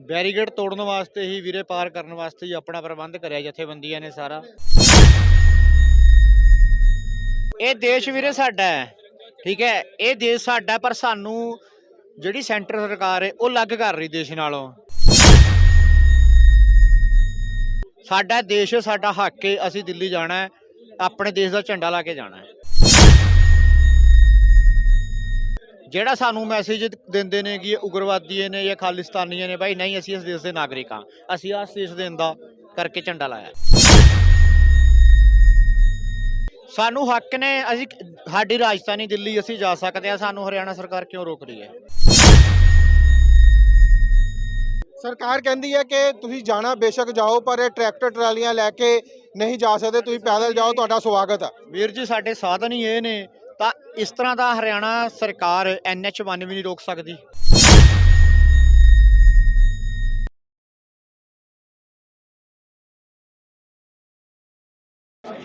Barricade ਤੋੜਨ ਵਾਸਤੇ ਹੀ ਵੀਰੇ ਪਾਰ ਕਰਨ ਵਾਸਤੇ ਹੀ ਆਪਣਾ ਪ੍ਰਬੰਧ ਕਰਿਆ ਜਥੇਬੰਦੀਆਂ ਨੇ ਸਾਰਾ। ਇਹ ਦੇਸ਼ ਵੀਰੇ ਸਾਡਾ ਹੈ, ਠੀਕ ਹੈ? ਇਹ ਦੇਸ਼ ਸਾਡਾ ਪਰ ਸਾਨੂੰ ਜਿਹੜੀ ਸੈਂਟਰ ਸਰਕਾਰ ਹੈ, ਉਹ ਅਲੱਗ ਕਰ ਰਹੀ ਦੇਸ਼ ਨਾਲੋਂ। ਸਾਡਾ ਦੇਸ਼, ਸਾਡਾ ਹੱਕ ਹੈ, ਅਸੀਂ ਦਿੱਲੀ ਜਾਣਾ ਹੈ, ਆਪਣੇ ਦੇਸ਼ ਦਾ ਝੰਡਾ ਲਾ ਕੇ ਜਾਣਾ ਹੈ। ਜਿਹੜਾ ਸਾਨੂੰ ਮੈਸੇਜ ਦਿੰਦੇ ਨੇ ਕਿ ਇਹ ਉਗਰਵਾਦੀ ਨੇ ਜਾਂ ਖਾਲਿਸਤਾਨੀਆਂ ਨੇ ਭਾਈ ਨਹੀਂ ਅਸੀਂ ਇਸ ਦੇਸ਼ ਦੇ ਨਾਗਰਿਕ ਹਾਂ। ਅਸੀਂ ਇਸ ਦੇਸ਼ ਦੇ ਦਾ ਕਰਕੇ ਝੰਡਾ ਲਾਇਆ। ਸਾਨੂੰ ਹੱਕ ਨੇ ਅਸੀਂ ਸਾਡੀ ਰਾਜਧਾਨੀ ਦਿੱਲੀ ਅਸੀਂ ਜਾ ਸਕਦੇ ਹਾਂ ਸਾਨੂੰ ਹਰਿਆਣਾ ਸਰਕਾਰ ਕਿਉਂ ਰੋਕ ਰਹੀ ਹੈ? ਸਰਕਾਰ ਕਹਿੰਦੀ ਹੈ ਕਿ ਤੁਸੀਂ ਜਾਣਾ ਬੇਸ਼ੱਕ ਜਾਓ ਪਰ ਇਹ ਟਰੈਕਟਰ ਟਰਾਲੀਆਂ ਲੈ ਕੇ ਨਹੀਂ ਜਾ ਸਕਦੇ ਤੁਸੀਂ ਪੈਦਲ ਜਾਓ ਤੁਹਾਡਾ ਸਵਾਗਤ ਹੈ। ਵੀਰ ਜੀ ਸਾਡੇ ਸਾਧਨ ਹੀ ਇਹ ਨੇ ਤਾਂ ਇਸ ਤਰ੍ਹਾਂ ਦਾ ਹਰਿਆਣਾ ਸਰਕਾਰ ਐਨਐਚ 1 ਵੀ ਨਹੀਂ ਰੋਕ ਸਕਦੀ।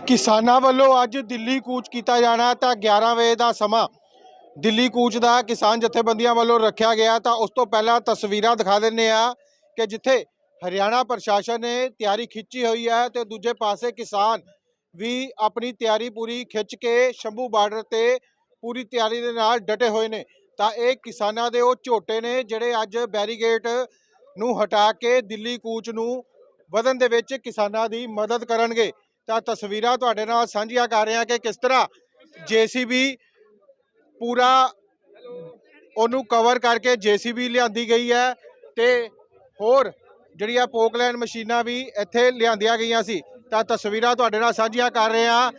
ਕਿਸਾਨਾਂ ਵੱਲੋਂ ਅੱਜ ਦਿੱਲੀ ਕੂਚ ਕੀਤਾ ਜਾਣਾ, ਤਾਂ 11 ਵਜੇ ਦਾ ਸਮਾਂ। ਦਿੱਲੀ ਕੂਚ ਦਾ ਕਿਸਾਨ ਜਥੇਬੰਦੀਆਂ ਵੱਲੋਂ ਰੱਖਿਆ ਗਿਆ, ਤਾਂ ਉਸ ਤੋਂ ਪਹਿਲਾਂ ਤਸਵੀਰਾਂ ਦਿਖਾ ਦਿੰਨੇ ਆ ਕਿ ਜਿੱਥੇ ਹਰਿਆਣਾ ਪ੍ਰਸ਼ਾਸਨ ਨੇ ਤਿਆਰੀ ਖਿੱਚੀ ਹੋਈ ਹੈ ਤੇ ਦੂਜੇ ਪਾਸੇ ਕਿਸਾਨ ਵੀ ਆਪਣੀ ਤਿਆਰੀ ਪੂਰੀ ਖਿੱਚ ਕੇ ਸ਼ੰਭੂ ਬਾਰਡਰ ਤੇ ਪੂਰੀ ਤਿਆਰੀ ਦੇ ਨਾਲ ਡਟੇ ਹੋਏ ਨੇ। ਤਾਂ ਇਹ ਕਿਸਾਨਾਂ ਦੇ ਉਹ ਝੋਟੇ ਨੇ ਜਿਹੜੇ ਅੱਜ ਬੈਰੀਗੇਟ ਨੂੰ ਹਟਾ ਕੇ ਦਿੱਲੀ ਕੂਚ ਨੂੰ ਵਧਣ ਦੇ ਵਿੱਚ ਕਿਸਾਨਾਂ ਦੀ ਮਦਦ ਕਰਨਗੇ। ਤਾਂ ਤਸਵੀਰਾਂ ਤੁਹਾਡੇ ਨਾਲ ਸਾਂਝੀਆਂ ਕਰ ਰਿਹਾ ਕਿ ਕਿਸ ਤਰ੍ਹਾਂ ਜੀਸੀਬੀ ਪੂਰਾ ਉਹਨੂੰ ਕਵਰ ਕਰਕੇ ਜੀਸੀਬੀ ਲਿਆਂਦੀ ਗਈ ਹੈ ਤੇ ਹੋਰ ਜਿਹੜੀਆਂ ਪੋਕਲੈਂਡ ਮਸ਼ੀਨਾਂ ਵੀ ਇੱਥੇ ਲਿਆਂਦੀਆਂ ਗਈਆਂ ਸੀ। ਤਾਂ ਤਸਵੀਰਾਂ ਤੁਹਾਡੇ ਨਾਲ ਸਾਂਝੀਆਂ ਕਰ ਰਹੇ ਹਾਂ।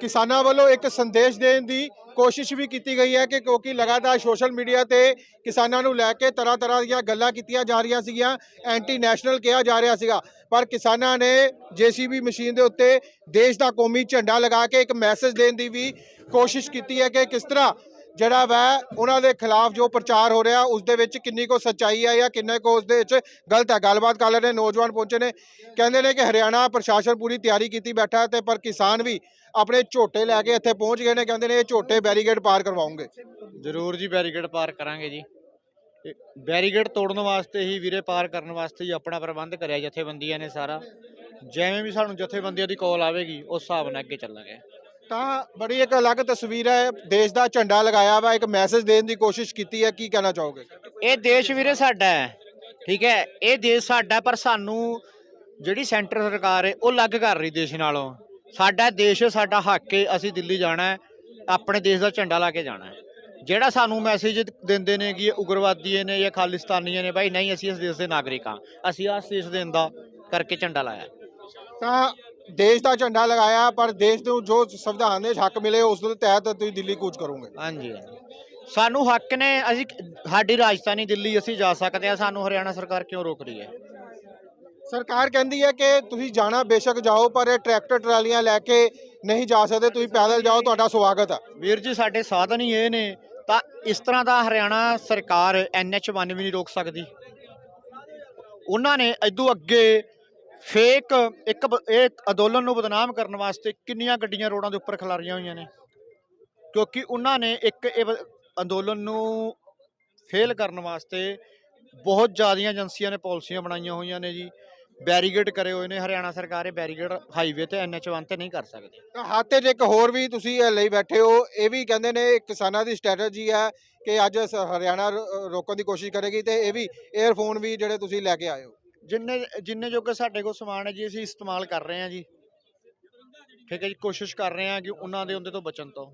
ਕਿਸਾਨਾਂ ਵੱਲੋਂ ਇੱਕ ਸੰਦੇਸ਼ ਦੇਣ ਦੀ ਕੋਸ਼ਿਸ਼ ਵੀ ਕੀਤੀ ਗਈ ਹੈ ਕਿ ਕਿਉਂਕਿ ਲਗਾਤਾਰ ਸੋਸ਼ਲ ਮੀਡੀਆ ਤੇ ਕਿਸਾਨਾਂ ਨੂੰ ਲੈ ਕੇ ਤਰ੍ਹਾਂ ਤਰ੍ਹਾਂ ਦੀਆਂ ਗੱਲਾਂ ਕੀਤੀਆਂ ਜਾ ਰਹੀਆਂ ਸੀਗੀਆਂ ਐਂਟੀ ਨੈਸ਼ਨਲ ਕਿਹਾ ਜਾ ਰਿਹਾ ਸੀਗਾ। ਪਰ ਕਿਸਾਨਾਂ ਨੇ ਜੀਸੀਬੀ ਮਸ਼ੀਨ ਦੇ ਉੱਤੇ ਦੇਸ਼ ਦਾ ਕੌਮੀ ਝੰਡਾ ਲਗਾ ਕੇ ਇੱਕ ਮੈਸੇਜ ਦੇਣ ਦੀ ਵੀ ਕੋਸ਼ਿਸ਼ ਕੀਤੀ ਹੈ ਕਿ ਕਿਸ ਤਰ੍ਹਾਂ ਜਿਹੜਾ ਵੈ, ਉਹਨਾਂ ਦੇ ਖਿਲਾਫ ਜੋ ਪ੍ਰਚਾਰ ਹੋ ਰਿਹਾ, ਉਸ ਦੇ ਵਿੱਚ ਕਿੰਨੀ ਕੋ ਸੱਚਾਈ ਹੈ ਜਾਂ ਕਿੰਨੇ ਕੋ ਉਸ ਦੇ ਵਿੱਚ ਗਲਤ ਹੈ। ਗੱਲਬਾਤ ਕਰ ਲੈਣੇ ਨੌਜਵਾਨ ਪਹੁੰਚੇ ਨੇ। ਕਹਿੰਦੇ ਨੇ ਕਿ ਹਰਿਆਣਾ ਪ੍ਰਸ਼ਾਸਨ ਪੂਰੀ ਤਿਆਰੀ ਕੀਤੀ ਬੈਠਾ ਹੈ ਤੇ ਪਰ ਕਿਸਾਨ ਵੀ ਆਪਣੇ ਝੋਟੇ ਲੈ ਕੇ ਇੱਥੇ ਪਹੁੰਚ ਗਏ ਨੇ। ਕਹਿੰਦੇ ਨੇ ਇਹ ਝੋਟੇ ਬੈਰੀਗੇਡ ਪਾਰ ਕਰਵਾਉਂਗੇ। ਜ਼ਰੂਰ ਜੀ ਬੈਰੀਗੇਡ ਪਾਰ ਕਰਾਂਗੇ ਜੀ। ਇਹ ਬੈਰੀਗੇਡ ਤੋੜਨ ਵਾਸਤੇ ਹੀ ਵੀਰੇ ਪਾਰ ਕਰਨ ਵਾਸਤੇ ਹੀ ਆਪਣਾ ਪ੍ਰਬੰਧ ਕਰਿਆ, ਜਥੇਬੰਦੀਆਂ ਨੇ ਸਾਰਾ। ਜਿਵੇਂ ਵੀ ਸਾਨੂੰ ਜਥੇਬੰਦੀਆਂ ਦੀ ਕਾਲ ਆਵੇਗੀ, ਉਸ ਹਿਸਾਬ ਨਾਲ ਅੱਗੇ ਚੱਲਾਂਗੇ। ਤਾਂ ਬੜੀ ਇੱਕ ਅਲੱਗ ਤਸਵੀਰ ਹੈ ਦੇਸ਼ ਦਾ ਝੰਡਾ ਲਗਾਇਆ ਵਾ ਇੱਕ ਮੈਸੇਜ ਦੇਣ ਦੀ ਕੋਸ਼ਿਸ਼ ਕੀਤੀ ਹੈ ਕੀ ਕਹਿਣਾ ਚਾਹੋਗੇ? ਇਹ ਦੇਸ਼ ਵੀਰੇ ਸਾਡਾ ਹੈ ਠੀਕ ਹੈ ਇਹ ਦੇਸ਼ ਸਾਡਾ ਪਰ ਸਾਨੂੰ ਜਿਹੜੀ ਸੈਂਟਰ ਸਰਕਾਰ ਹੈ ਉਹ ਅਲੱਗ ਕਰ ਰਹੀ ਦੇਸ਼ ਨਾਲੋਂ। ਸਾਡਾ ਦੇਸ਼ ਸਾਡਾ ਹੱਕ ਹੈ ਅਸੀਂ ਦਿੱਲੀ ਜਾਣਾ ਹੈ ਆਪਣੇ ਦੇਸ਼ ਦਾ ਝੰਡਾ ਲਾ ਕੇ ਜਾਣਾ ਹੈ। ਜਿਹੜਾ ਸਾਨੂੰ ਮੈਸੇਜ ਦਿੰਦੇ ਨੇ ਕਿ ਇਹ ਉਗਰਵਾਦੀ ਨੇ ਜਾਂ ਖਾਲਿਸਤਾਨੀਆਂ ਨੇ ਭਾਈ ਨਹੀਂ ਅਸੀਂ ਇਸ ਦੇਸ਼ ਦੇ ਨਾਗਰਿਕ ਹਾਂ ਅਸੀਂ ਇਸ ਦੇਸ਼ ਦੇ ਦਾ ਕਰਕੇ ਝੰਡਾ ਲਾਇਆ। ਤਾਂ ਦੇਸ਼ ਦਾ ਝੰਡਾ ਲਗਾਇਆ ਪਰ ਦੇਸ਼ ਨੂੰ ਜੋ ਸੰਵਿਧਾਨ ਦੇ ਹੱਕ ਮਿਲੇ ਉਸ ਦੇ ਤਹਿਤ ਤੁਸੀਂ ਦਿੱਲੀ ਕੂਚ ਕਰੋਗੇ। ਹਾਂਜੀ। ਸਾਨੂੰ ਹੱਕ ਨੇ ਅਸੀਂ ਸਾਡੀ ਰਾਜਧਾਨੀ ਦਿੱਲੀ ਅਸੀਂ ਜਾ ਸਕਦੇ ਹਾਂ। ਸਾਨੂੰ ਹਰਿਆਣਾ ਸਰਕਾਰ ਕਿਉਂ ਰੋਕ ਰਹੀ ਹੈ? ਸਰਕਾਰ ਕਹਿੰਦੀ ਹੈ ਕਿ ਤੁਸੀਂ ਜਾਣਾ ਬੇਸ਼ੱਕ ਜਾਓ ਪਰ ਇਹ ਟਰੈਕਟਰ ਟਰਾਲੀਆਂ ਲੈ ਕੇ ਨਹੀਂ ਜਾ ਸਕਦੇ। ਤੁਸੀਂ ਪੈਦਲ ਜਾਓ ਤੁਹਾਡਾ ਸਵਾਗਤ ਹੈ ਵੀਰ ਜੀ ਸਾਡੇ ਸਾਧਨ ਹੀ ਇਹ ਨੇ। ਤਾਂ ਇਸ ਤਰ੍ਹਾਂ ਦਾ ਹਰਿਆਣਾ ਸਰਕਾਰ ਐਨਐਚ 1 ਵੀ ਨਹੀਂ ਰੋਕ ਸਕਦੀ। ਉਹਨਾਂ ਨੇ ਇਦੋਂ ਅੱਗੇ ਫੇਕ ਇੱਕ ਬ- ਇਹ ਅੰਦੋਲਨ ਨੂੰ ਬਦਨਾਮ ਕਰਨ ਵਾਸਤੇ ਕਿੰਨੀਆਂ ਗੱਡੀਆਂ ਰੋਡਾਂ ਦੇ ਉੱਪਰ ਖਿਲਾਰੀਆਂ ਹੋਈਆਂ ਨੇ। ਕਿਉਂਕਿ ਉਹਨਾਂ ਨੇ ਇੱਕ ਇਹ ਬ- ਅੰਦੋਲਨ ਨੂੰ ਫੇਲ ਕਰਨ ਵਾਸਤੇ ਬਹੁਤ ਜ਼ਿਆਦੀਆਂ ਏਜੰਸੀਆਂ ਨੇ ਪਾਲਿਸੀਆਂ ਬਣਾਈਆਂ ਹੋਈਆਂ ਨੇ ਜੀ। ਬੈਰੀਗੇਡ ਕਰੇ ਹੋਏ ਨੇ, ਹਰਿਆਣਾ ਸਰਕਾਰ ਇਹ ਬੈਰੀਗੇਡ ਹਾਈਵੇ ਤੇ ਐਨਐਚ 1 ਤੇ ਨਹੀਂ ਕਰ ਸਕਦੀ। ਤਾਂ ਹੱਥ 'ਚ ਇੱਕ ਹੋਰ ਵੀ ਤੁਸੀਂ ਇਹ ਲਈ ਬੈਠੇ ਹੋ, ਇਹ ਵੀ ਕਹਿੰਦੇ ਨੇ ਕਿਸਾਨਾਂ ਦੀ ਸਟ੍ਰੈਟਜੀ ਹੈ ਕਿ ਅੱਜ ਸ- ਹਰਿਆਣਾ ਰੋ- ਰੋਕਣ ਦੀ ਕੋਸ਼ਿਸ਼ ਕਰੇਗੀ ਤੇ ਇਹ ਵੀ 에ਅਰਫੋਨ ਵੀ ਜਿਹੜੇ ਤੁਸੀਂ ਲੈ ਕੇ ਆਏ ਹੋ। ਜਿੰਨੇ ਜਿੰਨੇ ਜੋਗੇ ਸਾਡੇ ਕੋਲ ਸਮਾਨ ਹੈ ਜੀ ਅਸੀਂ ਇਸਤੇਮਾਲ ਕਰ ਰਹੇ ਹਾਂ ਜੀ। ਠੀਕ ਹੈ ਜੀ ਕੋਸ਼ਿਸ਼ ਕਰ ਰਹੇ ਹਾਂ ਕਿ ਉਹਨਾਂ ਦੇ ਉਹਦੇ ਤੋਂ ਬਚਣ ਤੋਂ।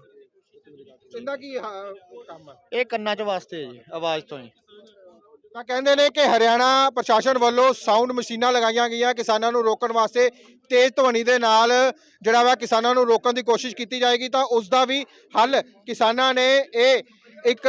ਇਹਦਾ ਕੀ ਹਾਂ, ਕੰਮ ਹੈ ਇਹ ਕੰਨਾਂ 'ਚ ਵਾਸਤੇ ਹੈ ਜੀ ਆਵਾਜ਼ ਤੋਂ ਹੀ। ਤਾਂ ਕਹਿੰਦੇ ਨੇ ਕਿ ਹਰਿਆਣਾ ਪ੍ਰਸ਼ਾਸਨ ਵੱਲੋਂ ਸਾਊਂਡ ਮਸ਼ੀਨਾਂ ਲਗਾਈਆਂ ਗਈਆਂ ਕਿਸਾਨਾਂ ਨੂੰ ਰੋਕਣ ਵਾਸਤੇ ਤੇਜ਼ ਧਵਨੀ ਦੇ ਨਾਲ ਜਿਹੜਾ ਵਾ ਕਿਸਾਨਾਂ ਨੂੰ ਰੋਕਣ ਦੀ ਕੋਸ਼ਿਸ਼ ਕੀਤੀ ਜਾਏਗੀ ਤਾਂ ਉਸ ਦਾ ਵੀ ਹੱਲ ਕਿਸਾਨਾਂ ਨੇ ਇਹ ਇੱਕ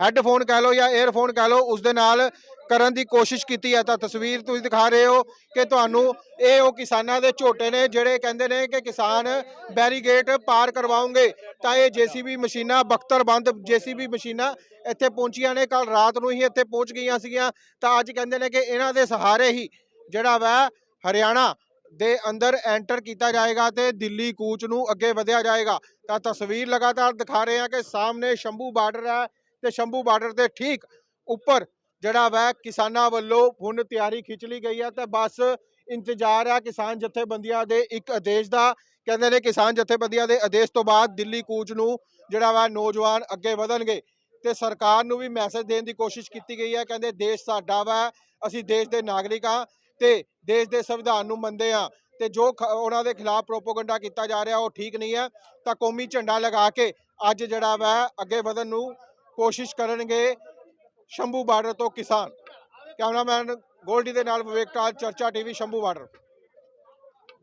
ਹੈੱਡਫੋਨ ਕਹਿ ਲਓ ਜਾਂ 에ਅਰਫੋਨ ਕਹਿ ਲਓ ਉਸ ਦੇ ਨਾਲ ਕਰਨ ਦੀ ਕੋਸ਼ਿਸ਼ ਕੀਤੀ ਹੈ ਤਾਂ ਤਸਵੀਰ ਤੁਸੀਂ ਦਿਖਾ ਰਹੇ ਹੋ ਕਿ ਤੁਹਾਨੂੰ ਇਹ ਉਹ ਕਿਸਾਨਾਂ ਦੇ ਝੋਟੇ ਨੇ ਜਿਹੜੇ ਕਹਿੰਦੇ ਨੇ ਕਿ ਕਿਸਾਨ ਬੈਰੀਗੇਟ ਪਾਰ ਕਰਵਾਉਂਗੇ। ਤਾਂ ਇਹ ਜੀਸੀਬੀ ਮਸ਼ੀਨਾਂ ਬਖਤਰਬੰਦ ਜੀਸੀਬੀ ਮਸ਼ੀਨਾਂ ਇੱਥੇ ਪਹੁੰਚੀਆਂ ਨੇ। ਕੱਲ ਰਾਤ ਨੂੰ ਹੀ ਇੱਥੇ ਪਹੁੰਚ ਗਈਆਂ ਸੀਗੀਆਂ। ਤਾਂ ਅੱਜ ਕਹਿੰਦੇ ਨੇ ਕਿ ਇਹਨਾਂ ਦੇ ਸਹਾਰੇ ਹੀ ਜਿਹੜਾ ਵਾ ਹਰਿਆਣਾ ਦੇ ਅੰਦਰ ਐਂਟਰ ਕੀਤਾ ਜਾਏਗਾ ਤੇ ਦਿੱਲੀ ਕੂਚ ਨੂੰ ਅੱਗੇ ਵਧਿਆ ਜਾਏਗਾ। ਤਾਂ ਤਸਵੀਰ ਲਗਾਤਾਰ ਦਿਖਾ ਰਹੇ ਹਾਂ ਕਿ ਸਾਹਮਣੇ ਸ਼ੰਭੂ ਬਾਰਡਰ ਹੈ ਤੇ ਸ਼ੰਭੂ ਬਾਰਡਰ ਦੇ ਠੀਕ ਉੱਪਰ ਜਿਹੜਾ ਵੈ ਕਿਸਾਨਾਂ ਵੱਲੋਂ ਹੁਣ ਤਿਆਰੀ ਖਿੱਚ ਲਈ ਗਈ ਹੈ ਤੇ ਬਸ ਇੰਤਜ਼ਾਰ ਹੈ ਕਿਸਾਨ ਜਥੇਬੰਦੀਆਂ ਦੇ ਇੱਕ ਆਦੇਸ਼ ਦਾ। ਕਹਿੰਦੇ ਨੇ ਕਿਸਾਨ ਜਥੇਬੰਦੀਆਂ ਦੇ ਆਦੇਸ਼ ਤੋਂ ਬਾਅਦ ਦਿੱਲੀ ਕੂਚ ਨੂੰ ਜਿਹੜਾ ਵਾ ਨੌਜਵਾਨ ਅੱਗੇ ਵਧਣਗੇ ਤੇ ਸਰਕਾਰ ਨੂੰ ਵੀ ਮੈਸੇਜ ਦੇਣ ਦੀ ਕੋਸ਼ਿਸ਼ ਕੀਤੀ ਗਈ ਹੈ ਕਹਿੰਦੇ ਦੇਸ਼ ਸਾਡਾ ਵਾ, ਅਸੀਂ ਦੇਸ਼ ਦੇ ਨਾਗਰਿਕ ਹਾਂ ਤੇ ਦੇਸ਼ ਦੇ ਸੰਵਿਧਾਨ ਨੂੰ ਮੰਨਦੇ ਹਾਂ ਤੇ ਜੋ ਖ- ਉਹਨਾਂ ਦੇ ਖਿਲਾਫ ਪ੍ਰੋਪੋਗੰਡਾ ਕੀਤਾ ਜਾ ਰਿਹਾ ਉਹ ਠੀਕ ਨਹੀਂ ਹੈ ਤਾਂ ਕੌਮੀ ਝੰਡਾ ਲਗਾ ਕੇ ਅੱਜ ਜਿਹੜਾ ਵਾ ਅੱਗੇ ਵਧਣ ਨੂੰ ਕੋਸ਼ਿਸ਼ ਕਰਨਗੇ ਸ਼ੰਭੂ ਬਾਰਡਰ ਤੋਂ ਕਿਸਾਨ। ਕੈਮਰਾਮੈਨ ਗੋਲਡੀ ਦੇ ਨਾਲ ਵਿਵੇਕ ਟਾਲ ਚਰਚਾ ਟੀਵੀ ਸ਼ੰਭੂ ਬਾਰਡਰ।